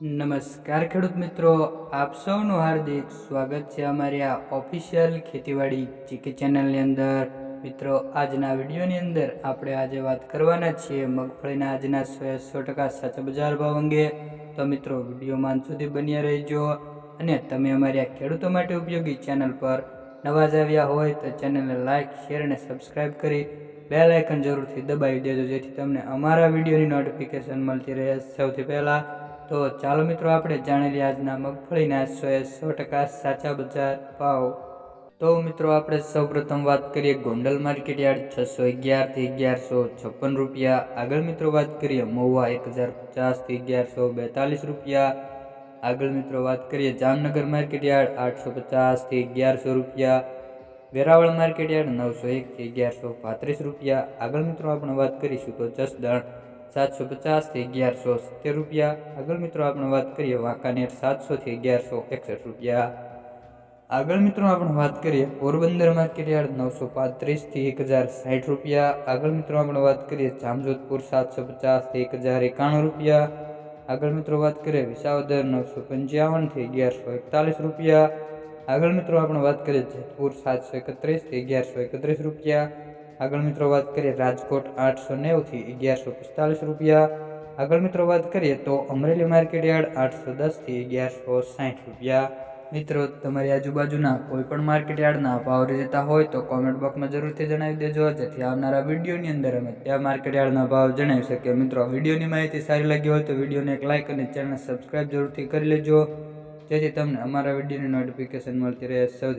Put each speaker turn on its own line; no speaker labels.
નમસ્કાર ખેડૂત મિત્રો, આપ સૌનું હાર્દિક સ્વાગત છે અમારી આ ઓફિશિયલ ખેતીવાડી જીકે ચેનલની અંદર. મિત્રો, આજના વિડીયોની અંદર આપણે આજે વાત કરવાના છીએ મગફળીના આજના સો સો ટકા સાચા બજાર ભાવ અંગે. તો મિત્રો વિડીયોમાં માન સુધી બન્યા રહેજો અને તમે અમારી આ ખેડૂતો માટે ઉપયોગી ચેનલ પર નવા જ આવ્યા હોય તો ચેનલને લાઇક શેર અને સબસ્ક્રાઇબ કરી બે લાઇકન જરૂરથી દબાવી દેજો, જેથી તમને અમારા વિડીયોની નોટિફિકેશન મળતી રહે. સૌથી પહેલાં તો ચાલો મિત્રો, આપણે જાણી લઈએ આજના મગફળીના સો એ સો ટકા સાચા બજાર ભાવ. તો મિત્રો, આપણે સૌપ્રથમ વાત કરીએ ગોંડલ માર્કેટ યાર્ડ છસો અગિયારથી અગિયારસો છપ્પન રૂપિયા. આગળ મિત્રો વાત કરીએ મહુવા એક હજાર પચાસથી અગિયારસો બેતાલીસ રૂપિયા. આગળ મિત્રો વાત કરીએ જામનગર માર્કેટ યાર્ડ આઠસો પચાસથી અગિયારસો રૂપિયા. વેરાવળ માર્કેટ યાર્ડ નવસો એકથી અગિયારસો પાંત્રીસ રૂપિયા. આગળ મિત્રો, આપણે વાત કરીશું તો જસદણ. સાતસો પચાસથી અગિયારસો સિત્તેર રૂપિયા. આગળ મિત્રો આપણે વાત કરીએ વાંકાનેર સાતસોથી અગિયારસો એકસઠ રૂપિયા. આગળ મિત્રો આપણે વાત કરીએ પોરબંદર માર્કેટ યાર્ડ નવસો પાંત્રીસથી એક હજાર સાઠ રૂપિયા. આગળ મિત્રો આપણે વાત કરીએ જામજોધપુર સાતસો પચાસથી એક હજાર એકાણું રૂપિયા. આગળ મિત્રો વાત કરીએ વિસાવદર નવસો પંચાવનથી અગિયારસો એકતાલીસ રૂપિયા. આગળ મિત્રો આપણે વાત કરીએ જેતપુર સાતસો એકત્રીસથી અગિયારસો એકત્રીસ રૂપિયા. આગળ મિત્રો વાત કરીએ રાજકોટ આઠસો નેવુંથી અગિયારસો પિસ્તાલીસ રૂપિયા. આગળ મિત્રો વાત કરીએ તો અમરેલી માર્કેટ યાર્ડ આઠસો દસથી અગિયારસો સાઠ રૂપિયા. મિત્રો, તમારી આજુબાજુના કોઈ પણ માર્કેટ યાર્ડના ભાવ રહેતા હોય તો કોમેન્ટ બોક્સમાં જરૂરથી જણાવી દેજો. જેથી આવનારા વિડીયોની અંદર અમે ત્યાં માર્કેટ યાર્ડના ભાવ જણાવી શકીએ. મિત્રો વિડીયોની માહિતી સારી લાગી હોય તો વિડીયોને એક લાઇક અને ચેનલને સબસ્ક્રાઈબ જરૂરથી કરી લેજો. જેથી તમને અમારા વિડીયોની નોટિફિકેશન મળતી રહે સૌથી